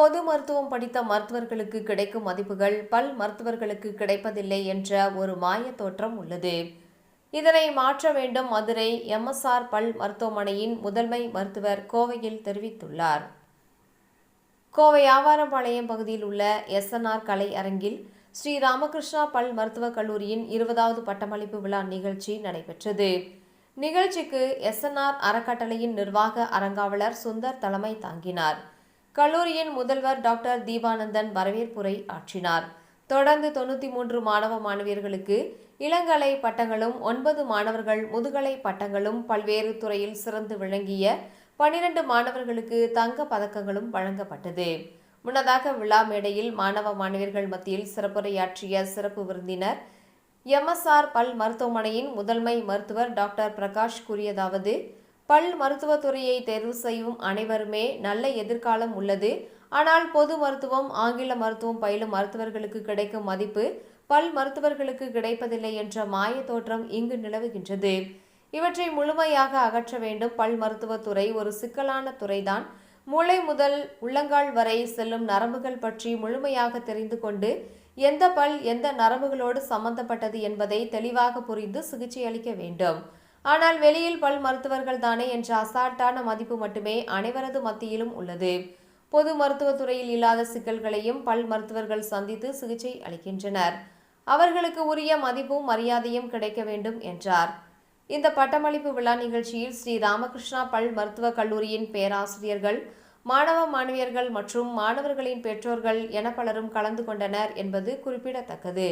பொது மருத்துவம் படித்த மருத்துவர்களுக்கு கிடைக்கும் மதிப்புகள் பல் மருத்துவர்களுக்கு கிடைப்பதில்லை என்ற ஒரு மாயத் தோற்றம் உள்ளது. இதனை மாற்ற வேண்டும் மதுரை எம்எஸ்ஆர் பல் மருத்துவமனையின் முதன்மை மருத்துவர் கோவையில் தெரிவித்துள்ளார். கோவை ஆவாரம்பாளையம் பகுதியில் உள்ள எஸ்என்ஆர் கலை அரங்கில் ஸ்ரீ ராமகிருஷ்ணா பல் மருத்துவக் கல்லூரியின் இருபதாவது பட்டமளிப்பு விழா நிகழ்ச்சி நடைபெற்றது. நிகழ்ச்சிக்கு எஸ்என்ஆர் அறக்கட்டளையின் நிர்வாக அரங்காவலர் சுந்தர் தலைமை தாங்கினார். கல்லூரியின் முதல்வர் டாக்டர் தீபானந்தன் வரவேற்புரை ஆற்றினார். தொடர்ந்து தொண்ணூற்றி மூன்று மாணவ மாணவியர்களுக்கு இளங்கலை பட்டங்களும் ஒன்பது மாணவர்கள் முதுகலை பட்டங்களும் பல்வேறு துறையில் சிறந்து விளங்கிய பனிரெண்டு மாணவர்களுக்கு தங்க பதக்கங்களும் வழங்கப்பட்டது. முன்னதாக விழா மேடையில் மாணவ மாணவியர்கள் மத்தியில் சிறப்புரையாற்றிய சிறப்பு விருந்தினர் எம்எஸ்ஆர் பல் மருத்துவமனையின் முதன்மை மருத்துவர் டாக்டர் பிரகாஷ் கூறியதாவது பல் மருத்துவத்துறையை தேர்வு செய்யும் அனைவருமே நல்ல எதிர்காலம் உள்ளது. ஆனால் பொது மருத்துவம் ஆங்கில மருத்துவம் பயிலும் மருத்துவர்களுக்கு கிடைக்கும் மதிப்பு பல் மருத்துவர்களுக்கு கிடைப்பதில்லை என்ற மாய தோற்றம் இங்கு நிலவுகின்றது. இவற்றை முழுமையாக அகற்ற வேண்டும் பல் மருத்துவத்துறை. ஒரு சிக்கலான துறைதான். மூளை முதல் உள்ளங்கால் வரை செல்லும் நரம்புகள் பற்றி முழுமையாக தெரிந்து கொண்டு எந்த பல் எந்த நரம்புகளோடு சம்பந்தப்பட்டது என்பதை தெளிவாக புரிந்து சிகிச்சை அளிக்க வேண்டும். ஆனால் வெளியில் பல் மருத்துவர்கள் தானே என்ற அசால்ட்டான மதிப்பு மட்டுமே அனைவரது மத்தியிலும் உள்ளது. பொது மருத்துவத்துறையில் இல்லாத சிக்கல்களையும் பல் மருத்துவர்கள் சந்தித்து சிகிச்சை அளிக்கின்றனர். அவர்களுக்கு உரிய மதிப்பும் மரியாதையும் கிடைக்க வேண்டும் என்றார். இந்த பட்டமளிப்பு விழா நிகழ்ச்சியில் ஸ்ரீ ராமகிருஷ்ணா பல் மருத்துவக் கல்லூரியின் பேராசிரியர்கள் மாணவ மாணவியர்கள் மற்றும் மாணவர்களின் பெற்றோர்கள் என பலரும் கலந்து கொண்டனர் என்பது குறிப்பிடத்தக்கது.